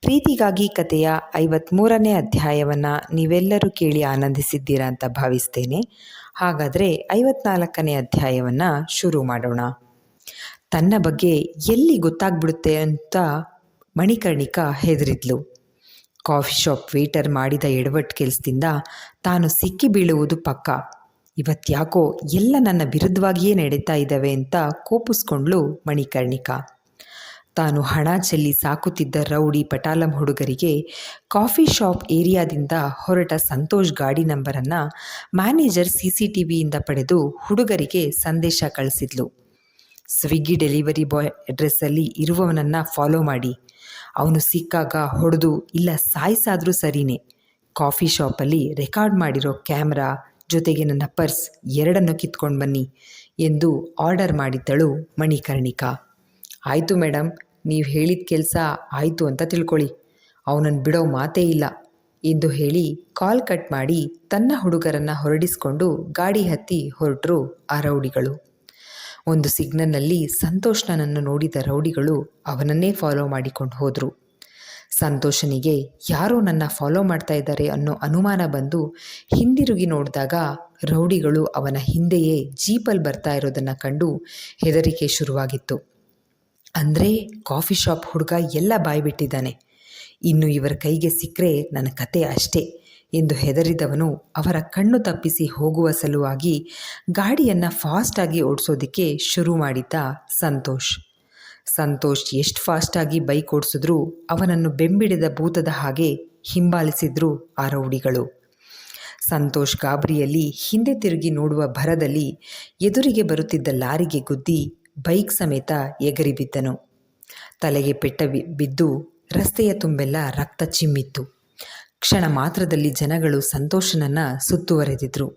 ಪ್ರೀತಿಗಾಗಿ ಕಥೆಯ ಐವತ್ತ್ಮೂರನೇ ಅಧ್ಯಾಯವನ್ನು ನೀವೆಲ್ಲರೂ ಕೇಳಿ ಆನಂದಿಸಿದ್ದೀರಾ ಅಂತ ಭಾವಿಸ್ತೇನೆ. ಹಾಗಾದರೆ ಐವತ್ನಾಲ್ಕನೇ ಅಧ್ಯಾಯವನ್ನು ಶುರು ಮಾಡೋಣ. ತನ್ನ ಬಗ್ಗೆ ಎಲ್ಲಿ ಗೊತ್ತಾಗ್ಬಿಡುತ್ತೆ ಅಂತ ಮಣಿಕರ್ಣಿಕಾ ಹೆದರಿದ್ಲು. ಕಾಫಿ ಶಾಪ್ ವೇಟರ್ ಮಾಡಿದ ಎಡವಟ್ಟು ಕೆಲಸದಿಂದ ತಾನು ಸಿಕ್ಕಿ ಬೀಳುವುದು ಪಕ್ಕ. ಇವತ್ತ್ಯಾಕೋ ಎಲ್ಲ ನನ್ನ ವಿರುದ್ಧವಾಗಿಯೇ ನಡೀತಾ ಇದ್ದಾವೆ ಅಂತ ಕೋಪಿಸ್ಕೊಂಡ್ಲು ಮಣಿಕರ್ಣಿಕಾ. ತಾನು ಹಣ ಚೆಲ್ಲಿ ಸಾಕುತ್ತಿದ್ದ ರೌಡಿ ಪಟಾಲಂ ಹುಡುಗರಿಗೆ ಕಾಫಿ ಶಾಪ್ ಏರಿಯಾದಿಂದ ಹೊರಟ ಸಂತೋಷ್ ಗಾಡಿ ನಂಬರನ್ನು ಮ್ಯಾನೇಜರ್ ಸಿ ಸಿ ಟಿ ವಿಯಿಂದ ಪಡೆದು ಹುಡುಗರಿಗೆ ಸಂದೇಶ ಕಳಿಸಿದ್ಲು. ಸ್ವಿಗ್ಗಿ ಡೆಲಿವರಿ ಬಾಯ್ ಅಡ್ರೆಸ್ಸಲ್ಲಿ ಇರುವವನನ್ನು ಫಾಲೋ ಮಾಡಿ. ಅವನು ಸಿಕ್ಕಾಗ ಹೊಡೆದು, ಇಲ್ಲ ಸಾಯಿಸಾದರೂ ಸರಿನೇ. ಕಾಫಿ ಶಾಪಲ್ಲಿ ರೆಕಾರ್ಡ್ ಮಾಡಿರೋ ಕ್ಯಾಮ್ರಾ ಜೊತೆಗೆ ನನ್ನ ಪರ್ಸ್ ಎರಡನ್ನು ಕಿತ್ಕೊಂಡು ಬನ್ನಿ ಎಂದು ಆರ್ಡರ್ ಮಾಡಿದ್ದಳು ಮಣಿಕರ್ಣಿಕಾ. ಆಯಿತು ಮೇಡಮ್ ನೀವು ಹೇಳಿದ ಕೆಲಸ ಆಯಿತು ಅಂತ ತಿಳ್ಕೊಳ್ಳಿ. ಅವನನ್ನು ಬಿಡೋ ಮಾತೇ ಇಲ್ಲ. ಎಂದು ಹೇಳಿ ಕಾಲ್ ಕಟ್ ಮಾಡಿ ತನ್ನ ಹುಡುಗರನ್ನು ಹೊರಡಿಸಿಕೊಂಡು ಗಾಡಿ ಹತ್ತಿ ಹೊರಟರು ಆ ರೌಡಿಗಳು. ಒಂದು ಸಿಗ್ನಲ್ನಲ್ಲಿ ಸಂತೋಷ್ನನ್ನು ನೋಡಿದ ರೌಡಿಗಳು ಅವನನ್ನೇ ಫಾಲೋ ಮಾಡಿಕೊಂಡು ಹೋದರು. ಸಂತೋಷನಿಗೆ ಯಾರೋ ನನ್ನ ಫಾಲೋ ಮಾಡ್ತಾ ಇದ್ದಾರೆ ಅನ್ನೋ ಅನುಮಾನ ಬಂದು ಹಿಂದಿರುಗಿ ನೋಡಿದಾಗ ರೌಡಿಗಳು ಅವನ ಹಿಂದೆಯೇ ಜೀಪಲ್ಲಿ ಬರ್ತಾ ಇರೋದನ್ನು ಕಂಡು ಹೆದರಿಕೆ ಶುರುವಾಗಿತ್ತು. ಅಂದರೆ ಕಾಫಿ ಶಾಪ್ ಹುಡುಗ ಎಲ್ಲ ಬಾಯ್ಬಿಟ್ಟಿದ್ದಾನೆ ಇನ್ನು ಇವರ ಕೈಗೆ ಸಿಕ್ಕರೆ ನನ್ನ ಕತೆ ಅಷ್ಟೇ ಎಂದು ಹೆದರಿದವನು ಅವರ ಕಣ್ಣು ತಪ್ಪಿಸಿ ಹೋಗುವ ಸಲುವಾಗಿ ಗಾಡಿಯನ್ನು ಫಾಸ್ಟಾಗಿ ಓಡಿಸೋದಕ್ಕೆ ಶುರು ಮಾಡಿದ್ದ ಸಂತೋಷ್. ಸಂತೋಷ್ ಎಷ್ಟು ಫಾಸ್ಟಾಗಿ ಬೈಕ್ ಓಡಿಸಿದ್ರೂ ಅವನನ್ನು ಬೆಂಬಿಡಿದ ಭೂತದ ಹಾಗೆ ಹಿಂಬಾಲಿಸಿದ್ರು ಆ ರೌಡಿಗಳು. ಸಂತೋಷ್ ಗಾಬರಿಯಲ್ಲಿ ಹಿಂದೆ ತಿರುಗಿ ನೋಡುವ ಭರದಲ್ಲಿ ಎದುರಿಗೆ ಬರುತ್ತಿದ್ದ ಲಾರಿಗೆ ಗುದ್ದಿ ಬೈಕ್ ಸಮೇತ ಎಗರಿ ಬಿದ್ದನು. ತಲೆಗೆ ಪೆಟ್ಟ ಬಿದ್ದು ರಸ್ತೆಯ ತುಂಬೆಲ್ಲ ರಕ್ತ ಚಿಮ್ಮಿತ್ತು. ಕ್ಷಣ ಮಾತ್ರದಲ್ಲಿ ಜನಗಳು ಸಂತೋಷನನ್ನ ಸುತ್ತುವರೆದಿದ್ರು.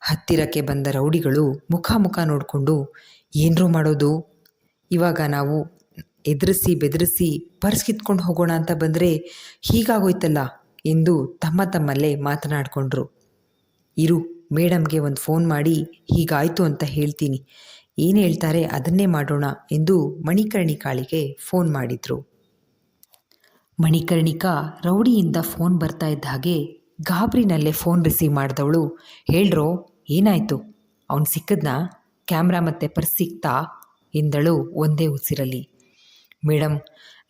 ಹತ್ತಿರಕ್ಕೆ ಬಂದ ರೌಡಿಗಳು ಮುಖಾಮುಖ ಮುಖ ನೋಡಿಕೊಂಡು, ಏನರೂ ಮಾಡೋದು? ಇವಾಗ ನಾವು ಎದುರಿಸಿ ಬೆದರಿಸಿ ಪರ್ಸ್ ಕಿತ್ಕೊಂಡು ಹೋಗೋಣ ಅಂತ ಬಂದರೆ ಹೀಗಾಗೋಯ್ತಲ್ಲ? ಎಂದು ತಮ್ಮ ತಮ್ಮಲ್ಲೇ ಮಾತನಾಡಿಕೊಂಡ್ರು. ಇರು, ಮೇಡಮ್ಗೆ ಒಂದು ಫೋನ್ ಮಾಡಿ ಹೀಗಾಯಿತು ಅಂತ ಹೇಳ್ತೀನಿ. ಏನು ಹೇಳ್ತಾರೆ ಅದನ್ನೇ ಮಾಡೋಣ ಎಂದು ಮಣಿಕರ್ಣಿಕಾಳಿಗೆ ಫೋನ್ ಮಾಡಿದ್ರು. ಮಣಿಕರ್ಣಿಕಾ ರೌಡಿಯಿಂದ ಫೋನ್ ಬರ್ತಾ ಇದ್ದ ಹಾಗೆ ಗಾಬ್ರಿನಲ್ಲೇ ಫೋನ್ ರಿಸೀವ್ ಮಾಡಿದವಳು, ಹೇಳ್ರೋ, ಏನಾಯಿತು? ಅವನು ಸಿಕ್ಕದ್ನ? ಕ್ಯಾಮ್ರಾ ಮತ್ತು ಪರ್ಸ್ ಸಿಕ್ತಾ? ಎಂದಳು ಒಂದೇ ಉಸಿರಲ್ಲಿ. ಮೇಡಮ್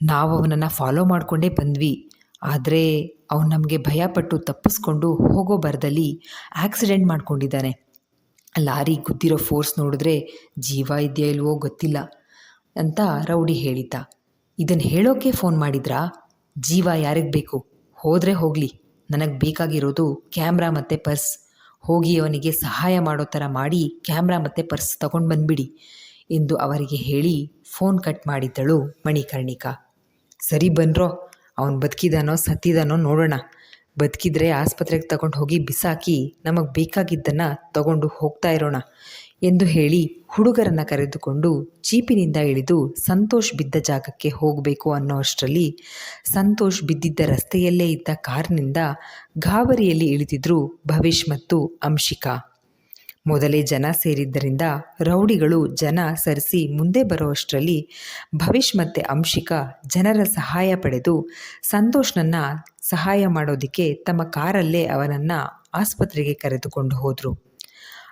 ನಾವು ಅವನನ್ನು ಫಾಲೋ ಮಾಡಿಕೊಂಡೇ ಬಂದ್ವಿ. ಆದರೆ ಅವನು ನಮಗೆ ಭಯಪಟ್ಟು ತಪ್ಪಿಸ್ಕೊಂಡು ಹೋಗೋ ಬರದಲ್ಲಿ ಆಕ್ಸಿಡೆಂಟ್ ಮಾಡ್ಕೊಂಡಿದ್ದಾನೆ ಲಾರಿ ಗುದ್ದಿರೋ ಫೋರ್ಸ್ ನೋಡಿದ್ರೆ ಜೀವ ಇದೆಯಾ ಇಲ್ವೋ ಗೊತ್ತಿಲ್ಲ ಅಂತ ರೌಡಿ ಹೇಳಿದ್ದ. ಇದನ್ನು ಹೇಳೋಕೆ ಫೋನ್ ಮಾಡಿದ್ರಾ? ಜೀವ ಯಾರಿಗೆ ಬೇಕು? ಹೋದರೆ ಹೋಗಲಿ. ನನಗೆ ಬೇಕಾಗಿರೋದು ಕ್ಯಾಮ್ರಾ ಮತ್ತು ಪರ್ಸ್. ಹೋಗಿ ಅವನಿಗೆ ಸಹಾಯ ಮಾಡೋ ಥರ ಮಾಡಿ ಕ್ಯಾಮ್ರಾ ಮತ್ತು ಪರ್ಸ್ ತಗೊಂಡು ಬಂದ್ಬಿಡಿ ಎಂದು ಅವರಿಗೆ ಹೇಳಿ ಫೋನ್ ಕಟ್ ಮಾಡಿದ್ದಳು ಮಣಿಕರ್ಣಿಕಾ. ಸರಿ ಬನ್ರೋ, ಅವನು ಬದುಕಿದಾನೋ ಸತ್ತಿದಾನೋ ನೋಡೋಣ. ಬದುಕಿದ್ರೆ ಆಸ್ಪತ್ರೆಗೆ ತಗೊಂಡು ಹೋಗಿ ಬಿಸಾಕಿ ನಮಗೆ ಬೇಕಾಗಿದ್ದನ್ನು ತಗೊಂಡು ಹೋಗ್ತಾ ಇರೋಣ ಎಂದು ಹೇಳಿ ಹುಡುಗರನ್ನು ಕರೆದುಕೊಂಡು ಜೀಪಿನಿಂದ ಇಳಿದು ಸಂತೋಷ್ ಬಿದ್ದ ಜಾಗಕ್ಕೆ ಹೋಗಬೇಕು ಅನ್ನೋ ಅಷ್ಟರಲ್ಲಿ ಸಂತೋಷ್ ಬಿದ್ದಿದ್ದ ರಸ್ತೆಯಲ್ಲೇ ಇದ್ದ ಕಾರ್ನಿಂದ ಗಾಬರಿಯಲ್ಲಿ ಇಳಿದಿದ್ರು ಭವಿಷ್ ಮತ್ತು ಅಂಶಿಕಾ. ಮೊದಲೇ ಜನ ಸೇರಿದ್ದರಿಂದ ರೌಡಿಗಳು ಜನ ಸರಿಸಿ ಮುಂದೆ ಬರುವಷ್ಟರಲ್ಲಿ ಭವಿಷ್ ಮತ್ತು ಅಂಶಿಕಾ ಜನರ ಸಹಾಯ ಪಡೆದು ಸಂತೋಷ್ನನ್ನು ಸಹಾಯ ಮಾಡೋದಕ್ಕೆ ತಮ್ಮ ಕಾರಲ್ಲೇ ಅವನನ್ನು ಆಸ್ಪತ್ರೆಗೆ ಕರೆದುಕೊಂಡು ಹೋದರು.